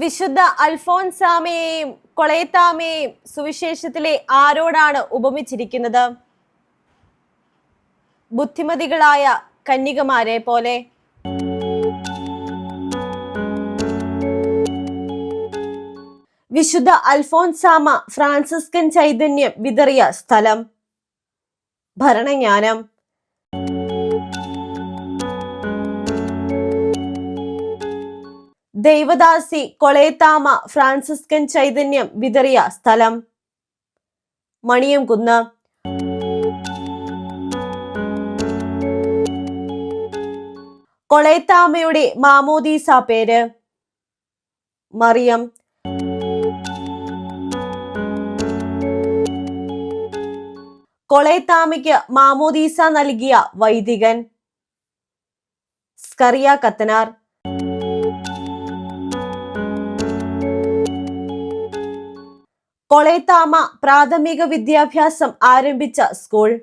വിശുദ്ധ അൽഫോൻസാമയെയും കൊളയത്താമയെയും സുവിശേഷത്തിലെ ആരോടാണ് ഉപമിച്ചിരിക്കുന്നത്? ബുദ്ധിമതികളായ കന്യകമാരെ പോലെ. വിശുദ്ധ അൽഫോൻസാമ ഫ്രാൻസിസ്കൻ ചൈതന്യം വിതറിയ സ്ഥലം. ഭരണജ്ഞാനം. ദൈവദാസി കൊളേത്താമ ഫ്രാൻസിസ്കൻ ചൈതന്യം വിതറിയ സ്ഥലം. മണിയം കുന്ന് കൊളേത്താമയുടെ മാമോദീസ പേര് മറിയം. കൊളേത്താമയ്ക്ക് മാമോദീസ നൽകിയ വൈദികൻ സ്കറിയ കത്തനാർ. കൊളേത്താമ പ്രാഥമിക വിദ്യാഭ്യാസം ആരംഭിച്ച സ്കൂൾ.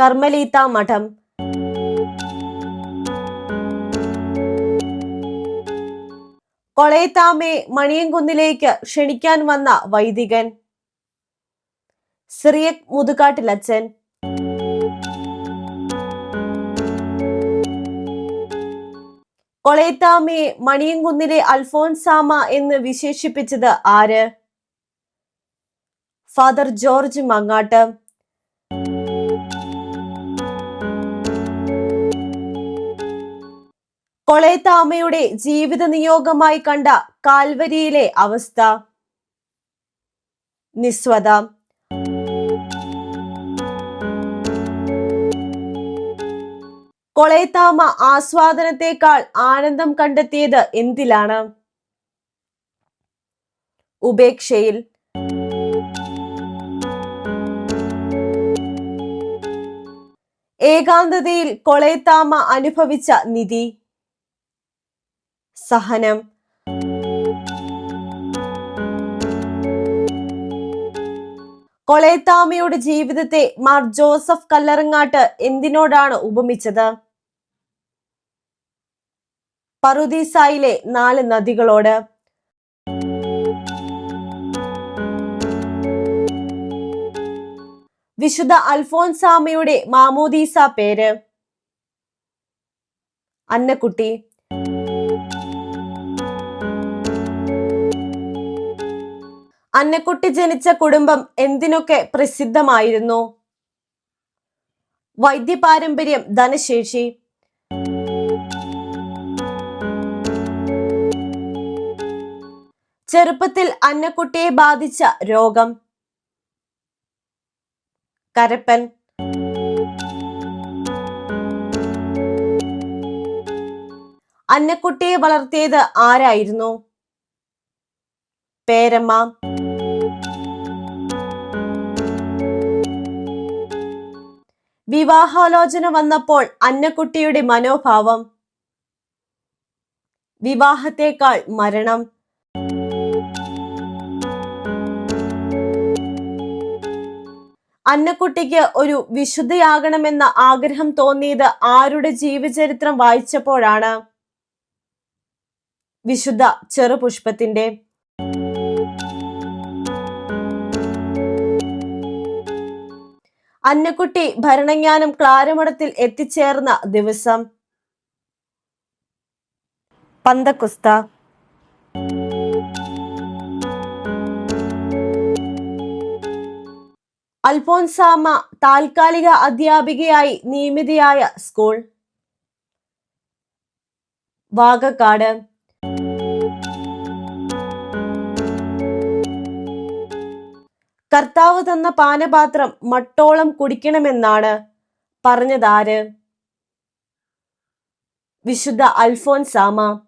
കർമ്മലീത്ത മഠം. കൊളേത്താമയെ മണിയൻകുന്നിലേക്ക് ക്ഷണിക്കാൻ വന്ന വൈദികൻ. സിറിയക് മുതുകാട്ടിലച്ചൻ കൊളേത്താമയെ മണിയൻകുന്നിലെ അൽഫോൻസാമ എന്ന് വിശേഷിപ്പിച്ചത് ആര്? Father George Mangattu. കൊളേത്താമയുടെ ജീവിത നിയോഗമായി കണ്ട കാൽവരിയിലെ അവസ്ഥ. നിസ്വത. കൊളേത്താമ ആസ്വാദനത്തെക്കാൾ ആനന്ദം കണ്ടെത്തിയത് എന്തിലാണ്? ഉപേക്ഷയിൽ. ഏകാന്തതയിൽ കൊളേത്താമ അനുഭവിച്ച നിധി. സഹനം. കൊളേത്താമയുടെ ജീവിതത്തെ മാർ ജോസഫ് കല്ലറങ്ങാട്ട് എന്തിനോടാണ് ഉപമിച്ചത്? പറുദീസായിലെ നാല് നദികളോട് വിശുദ്ധ അൽഫോൻസാമയുടെ മാമോദീസ പേര് അന്നക്കുട്ടി. അന്നക്കുട്ടി ജനിച്ച കുടുംബം എന്തിനൊക്കെ പ്രസിദ്ധമായിരുന്നു? വൈദ്യപാരമ്പര്യം ധനശേഷി. ചെറുപ്പത്തിൽ അന്നക്കുട്ടിയെ ബാധിച്ച രോഗം. കരപ്പൻ. അന്നക്കുട്ടിയെ വളർത്തിയത് ആരായിരുന്നു? പേരമ്മ. വിവാഹാലോചന വന്നപ്പോൾ അന്നക്കുട്ടിയുടെ മനോഭാവം. വിവാഹത്തേക്കാൾ മരണം. അന്നക്കുട്ടിക്ക് ഒരു വിശുദ്ധയാകണമെന്ന ആഗ്രഹം തോന്നിയത് ആരുടെ ജീവചരിത്രം വായിച്ചപ്പോഴാണ്? വിശുദ്ധ ചെറുപുഷ്പത്തിന്റെ. അന്നക്കുട്ടി ഭരണജ്ഞാനം ക്ലാരമഠത്തിൽ എത്തിച്ചേർന്ന ദിവസം. പന്തക്കുസ്ത. അൽഫോൻസാമ താൽക്കാലിക അധ്യാപികയായി നിയമിതയായ സ്കൂൾ. വാഗക്കാട്. കർത്താവ് തന്ന പാനപാത്രം മട്ടോളം കുടിക്കണമെന്നാണ് പറഞ്ഞതാര്? വിശുദ്ധ അൽഫോൻസാമ.